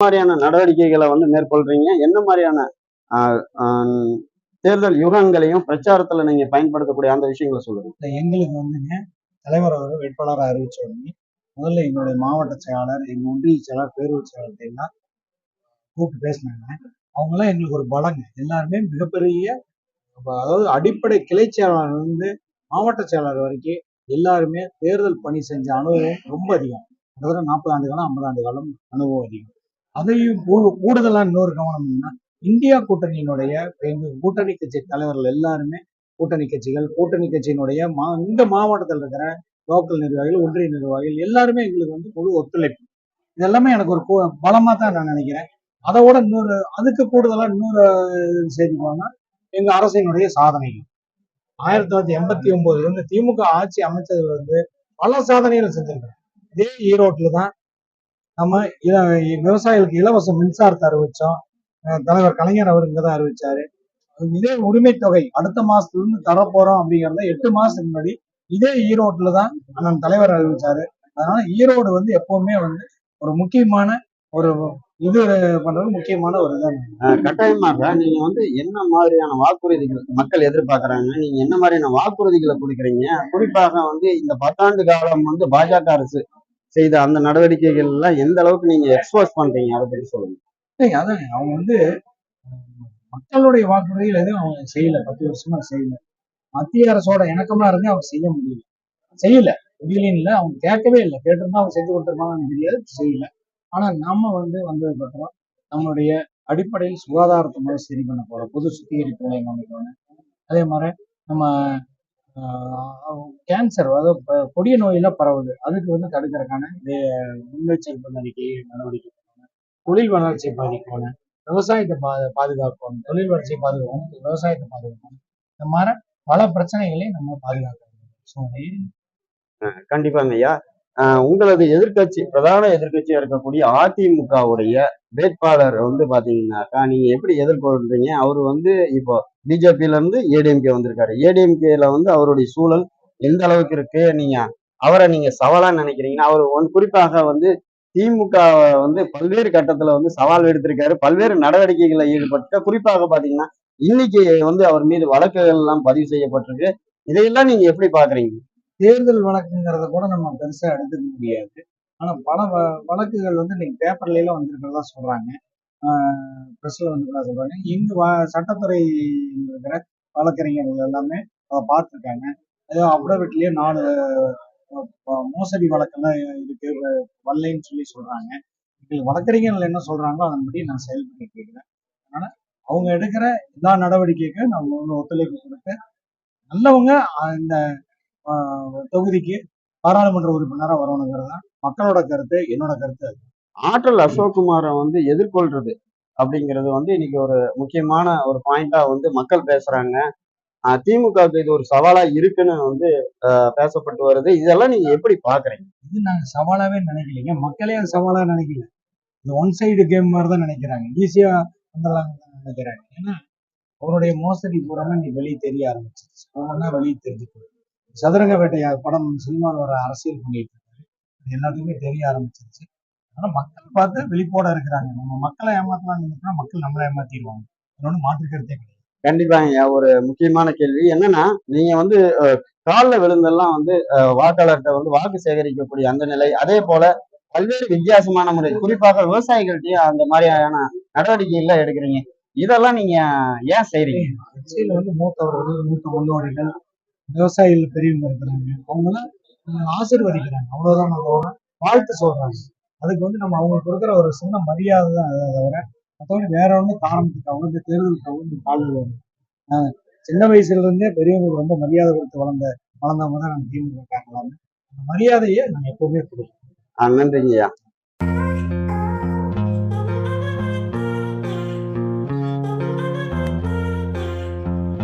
மாதிரியான நடவடிக்கைகளை வந்து மேற்கொள்றீங்க? என்ன மாதிரியான தேர்தல் யுகங்களையும் பிரச்சாரத்துல நீங்க பயன்படுத்தக்கூடிய அந்த விஷயங்களை சொல்லுங்க. எங்களுக்கு வந்துங்க தலைவர் அவர் வேட்பாளராக அறிவிச்ச உடனே முதல்ல எங்களுடைய மாவட்ட செயலாளர் எங்கள் ஒன்றிய செயலாளர் பேரூர் செயலாளர் எல்லாம் கூப்பிட்டு பேசினாங்க. அவங்களாம் எங்களுக்கு ஒரு பலங்க. எல்லாருமே மிகப்பெரிய அதாவது அடிப்படை கிளை செயலாளர்லேருந்து மாவட்ட செயலாளர் வரைக்கும் எல்லாருமே தேர்தல் பணி செஞ்ச அனுபவம் ரொம்ப அதிகம். கிட்டத்தட்ட நாற்பது ஆண்டு காலம் ஐம்பது ஆண்டு காலம் அனுபவம் அதிகம். அதையும் கூ- இன்னொரு கவனம் என்னன்னா இந்தியா கூட்டணியினுடைய எங்க கூட்டணி கட்சி தலைவர்கள் எல்லாருமே கூட்டணி கட்சிகள் கூட்டணி கட்சியினுடைய மா இந்த மாவட்டத்தில் இருக்கிற லோக்கல் நிர்வாகிகள் ஒன்றிய நிர்வாகிகள் எல்லாருமே எங்களுக்கு வந்து முழு ஒத்துழைப்பு. இது எல்லாமே எனக்கு ஒரு பலமாக தான் நான் நினைக்கிறேன். அதை விட இன்னொரு அதுக்கு கூடுதலா இன்னொரு செய்தி எங்கள் எங்க அரசினுடைய சாதனைகள். ஆயிரத்தி தொள்ளாயிரத்தி எண்பத்தி ஒன்பதுல இருந்து திமுக ஆட்சி அமைச்சதுல இருந்து பல சாதனைகள் செஞ்சிருக்கிறோம் இதே ஈரோட்டில் தான் நம்ம இல- விவசாயிகளுக்கு இலவச மின்சாரத்தை அறிவிச்சோம். தலைவர் கலைஞர் அவர் இங்கே தான் அறிவிச்சாரு. இதே உரிமை தொகை அடுத்த மாசத்துல இருந்து தரப்போறோம் அப்படிங்கறத எட்டு மாசத்துக்கு முன்னாடி இதே ஈரோட்டில் தான் அண்ணன் தலைவர் அறிவிச்சாரு. அதனால ஈரோடு வந்து எப்பவுமே வந்து ஒரு முக்கியமான ஒரு இது பண்றது முக்கியமான ஒரு இதான் கட்டாயமாக நீங்க வந்து என்ன மாதிரியான வாக்குறுதிகள் மக்கள் எதிர்பார்க்கறாங்க? நீங்க என்ன மாதிரியான வாக்குறுதிகளை கொடுக்குறீங்க? குறிப்பாக வந்து இந்த பத்தாண்டு காலம் வந்து பாஜக அரசு செய்த அந்த நடவடிக்கைகள் எல்லாம் எந்த அளவுக்கு நீங்க எக்ஸ்போஸ் பண்றீங்க? அதை பத்தி சொல்லுங்க. அதாங்க அவங்க வந்து மக்களுடைய வாக்குறுதிகள் எதுவும் அவங்க செய்யல. பத்து வருஷமா செய்யல. மத்திய அரசோட இணக்கமா இருந்து அவங்க செய்ய முடியல. செய்யல. முடியலன்னு இல்லை. அவங்க கேட்கவே இல்லை. கேட்டிருந்தா அவங்க செஞ்சு கொடுத்துருப்பாங்கன்னு தெரியாது. செய்யல. ஆனா நம்ம வந்து வந்ததுக்கப்புறம் நம்மளுடைய அடிப்படையில் சுகாதாரத்தை முறை சரி பண்ண போறோம். பொது சுத்திகரிப்பு நிலையம் அமைக்கணும் அதே மாதிரி நம்ம கேன்சர் அதாவது கொடிய நோயெல்லாம் பரவுது. அதுக்கு வந்து தடுக்கிறதுக்கான முன்னெச்சரிப்பு நடவடிக்கை நடவடிக்கை தொழில் வளர்ச்சியை பாதிக்கணும். விவசாயத்தை பா பாதுகாக்கணும். தொழில் வளர்ச்சியை பாதுகாக்கணும். விவசாயத்தை பாதுகாக்கணும். இந்த மாதிரி பல பிரச்சனைகளையும் நம்ம பாதுகாக்கணும் ஸோ கண்டிப்பாங்க ஐயா. உங்களது எதிர்க்கட்சி பிரதான எதிர்கட்சியா இருக்கக்கூடிய அதிமுகவுடைய வேட்பாளர் வந்து பாத்தீங்கன்னாக்கா நீங்க எப்படி எதிர்கொள்றீங்க? அவர் வந்து இப்போ பிஜேபியில இருந்து ஏடிஎம்கே வந்திருக்காரு. ஏடிஎம்கேல வந்து அவருடைய சூழல் எந்த அளவுக்கு இருக்கு? நீங்க அவரை நீங்க சவாலா நினைக்கிறீங்கன்னா அவர் வந்து குறிப்பாக வந்து திமுக வந்து பல்வேறு கட்டத்துல வந்து சவால் எடுத்திருக்காரு பல்வேறு நடவடிக்கைகளில் ஈடுபட்டு குறிப்பாக பாத்தீங்கன்னா இன்னைக்கு வந்து அவர் மீது வழக்குகள் எல்லாம் பதிவு செய்யப்பட்டிருக்கு. இதையெல்லாம் நீங்க எப்படி பாக்குறீங்க? தேர்தல் வழக்குங்கிறத கூட நம்ம பெருசா எடுத்துக்க முடியாது. ஆனா பல வ- வழக்குகள் வந்து இன்னைக்கு பேப்பர்லாம் வந்திருக்கிறதா சொல்றாங்க. ப்ரெஸ்ல வந்திருக்கிறதா சொல்றாங்க. இங்கு வ- சட்டத்துறை இருக்கிற வழக்கறிஞர்கள் எல்லாமே அதை பார்த்துருக்காங்க. ஏதோ அப்டவிட்லயே நாலு மோசடி வழக்கெல்லாம் இருக்கு வரலைன்னு சொல்லி சொல்றாங்க. இது வழக்கறிஞர்கள் என்ன சொல்றாங்களோ அதன்படி நான் செயல்பட்டு இருக்கிறேன் அதனால அவங்க எடுக்கிற எல்லா நடவடிக்கைக்கும் நம்ம ஒத்துழைப்பு கொடுத்து நல்லவங்க அந்த இந்த தொகுதிக்கு பாராளுமன்ற உறுப்பினராக வரணுங்கிறது தான் மக்களோட கருத்து என்னோட கருத்து அது. ஆற்றல் அசோக்குமாரை வந்து எதிர்கொள்றது அப்படிங்கிறது வந்து இன்னைக்கு ஒரு முக்கியமான ஒரு பாயிண்டா வந்து மக்கள் பேசுறாங்க. திமுகவுக்கு இது ஒரு சவாலா இருக்குன்னு வந்து பேசப்பட்டு வருது. இதெல்லாம் நீங்க எப்படி பாக்குறீங்க? இது நாங்க சவாலாவே நினைக்கலைங்க. மக்களே அது சவாலா நினைக்கல. இது ஒன் சைடு கேம் மாதிரி தான் நினைக்கிறாங்க. ஈஸியா வந்துடலாம் நினைக்கிறாங்க. ஏன்னா அவருடைய மோசடி பூராமே இன்னைக்கு வெளியே தெரிய ஆரம்பிச்சிருச்சு. ஒவ்வொன்றா வெளியே தெரிஞ்சுட்டு சதுரங்க வேட்டையா படம் சினிமாவில் வர அரசியல் பண்ணிட்டு இருக்காரு. அது எல்லாத்துக்குமே தெரிய ஆரம்பிச்சிருச்சு. ஆனா மக்கள் பார்த்து வெளிப்போட இருக்கிறாங்க. நம்ம மக்களை ஏமாத்தலாம் நினைச்சா மக்கள் நம்மளை ஏமாத்திடுவாங்க. இன்னொன்று மாற்று கருத்தே கிடையாது. கண்டிப்பாங்க ஒரு முக்கியமான கேள்வி. என்னன்னா நீங்க வந்து கால்ல விழுந்தெல்லாம் வந்து வாக்காளர்கிட்ட வந்து வாக்கு சேகரிக்கக்கூடிய அந்த நிலை. அதே போல பல்வேறு வித்தியாசமான முறை. குறிப்பாக விவசாயிகள்கிட்டயும் அந்த மாதிரியான நடவடிக்கைகள்லாம் எடுக்கிறீங்க. இதெல்லாம் நீங்க ஏன் செய்றீங்க? கட்சியில வந்து மூத்தவர்கள் மூத்த முன்னோடிகள் விவசாயிகள் பெரியவங்க இருக்கிறாங்க. அவங்களாம் ஆசிர்வதிக்கிறாங்க. அவ்வளவுதான் நம்ம வாழ்த்து சொல்றாங்க. அதுக்கு வந்து நம்ம அவங்களுக்கு கொடுக்குற ஒரு சின்ன மரியாதை தான் அதை தவிர மற்றபடி வேற ஒன்றும் காரணத்துக்கு அவங்க தேர்தலுக்கு அவங்க காலில் வரும் ஆஹ் சின்ன வயசுல இருந்தே பெரியவங்களுக்கு ரொம்ப மரியாதை கொடுத்து வளர்ந்த வளர்ந்தவங்க தான் நம்ம திமுக காரணம் அந்த மரியாதையை நம்ம எப்பவுமே கொடுக்கணும். ஆஹ் நன்றிங்கய்யா.